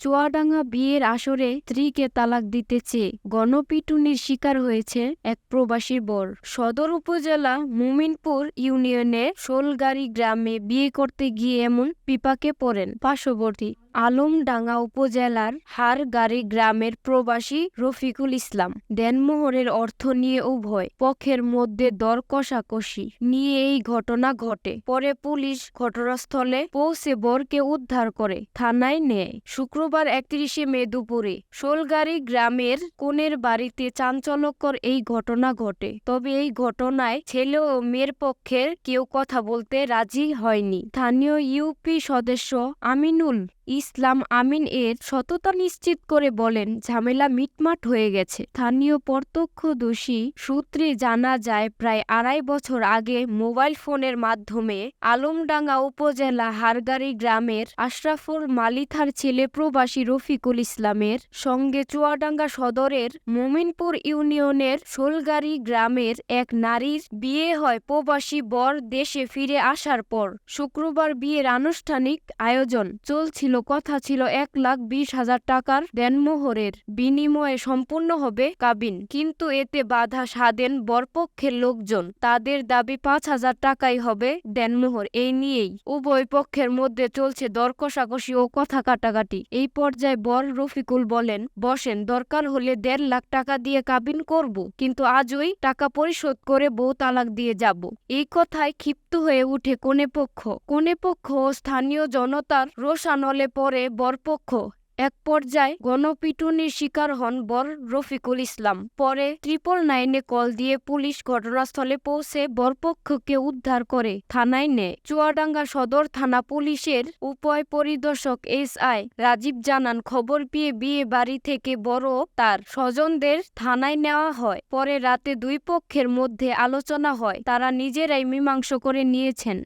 চুয়াডাঙ্গা বিয়ের আসরে স্ত্রীকে তালাক দিতে চেয়ে গণপিটুনির শিকার হয়েছে এক প্রবাসী বর। সদর উপজেলা মুমিনপুর ইউনিয়নের শোলগাড়ি গ্রামে বিয়ে করতে গিয়ে এমন বিপাকে পড়েন পার্শ্ববর্তী আলমডাঙ্গা উপজেলার হারগাড়ি গ্রামের প্রবাসী রফিকুল ইসলাম দেনমোহরের অর্থ নিয়ে উভয় পক্ষের মধ্যে দর কষাকষি নিয়ে এই ঘটনা ঘটে। পরে পুলিশ ঘটনাস্থলে পৌঁছে বরকে উদ্ধার করে থানায় নেয়। শুক্রবার একত্রিশে মে দুপুরে শোলগাড়ি গ্রামের কোনের বাড়িতে চাঞ্চল্যকর এই ঘটনা ঘটে। তবে এই ঘটনায় ছেলে ও মেয়ের পক্ষের কেউ কথা বলতে রাজি হয়নি। স্থানীয় ইউপি সদস্য আমিনুল ইসলাম আমিন এর সততা নিশ্চিত করে বলেন, ঝামেলা মিটমাট হয়ে গেছে। স্থানীয় প্রত্যক্ষদর্শী সূত্রে জানা যায়, প্রায় আড়াই বছর আগে মোবাইল ফোনের মাধ্যমে আলমডাঙ্গা উপজেলা হারগাড়ি গ্রামের আশরাফুল মালিথার ছেলে প্রবাসী রফিকুল ইসলামের সঙ্গে চুয়াডাঙ্গা সদরের মোমিনপুর ইউনিয়নের শোলগাড়ি গ্রামের এক নারীর বিয়ে হয় প্রবাসী বর দেশে ফিরে আসার পর। শুক্রবার বিয়ের আনুষ্ঠানিক আয়োজন চলছিল কথা ছিল এক লাখ বিশ হাজার টাকার দেনমোহরের। বিনিময়ে সম্পূর্ণ হবে কাবিন। কিন্তু এতে বাধা সাধেন বরপক্ষের লোকজন। তাদের দাবি পাঁচ হাজার টাকাই হবে দেনমোহর। এই নিয়েই উভয় পক্ষের মধ্যে চলছে দর কষাকষি ও কথা কাটাকাটি। এই পর্যায়ে বর রফিকুল বলেন, বসেন, দরকার হলে দেড় লাখ টাকা দিয়ে কাবিন করব। কিন্তু আজই টাকা পরিশোধ করে বউ তালাক দিয়ে যাব। এই কথায় ক্ষিপ্ত হয়ে উঠে কোনে পক্ষ কোনে পক্ষ ও স্থানীয় জনতার রোষানলে পরে বরপক্ষ এক পর্যায়ে গণপিটুনির শিকার হন বর রফিকুল ইসলাম। পরে ট্রিপল নাইনে কল দিয়ে পুলিশ ঘটনাস্থলে পৌঁছে বরপক্ষকে উদ্ধার করে থানায় নেয়। চুয়াডাঙ্গা সদর থানা পুলিশের উপয় পরিদর্শক এস আই রাজীব জানান, খবর পেয়ে বিয়ে বাড়ি থেকে বড় তার স্বজনদের থানায় নেওয়া হয়। পরে রাতে দুই পক্ষের মধ্যে আলোচনা হয়। তারা নিজেরাই মীমাংস করে নিয়েছেন।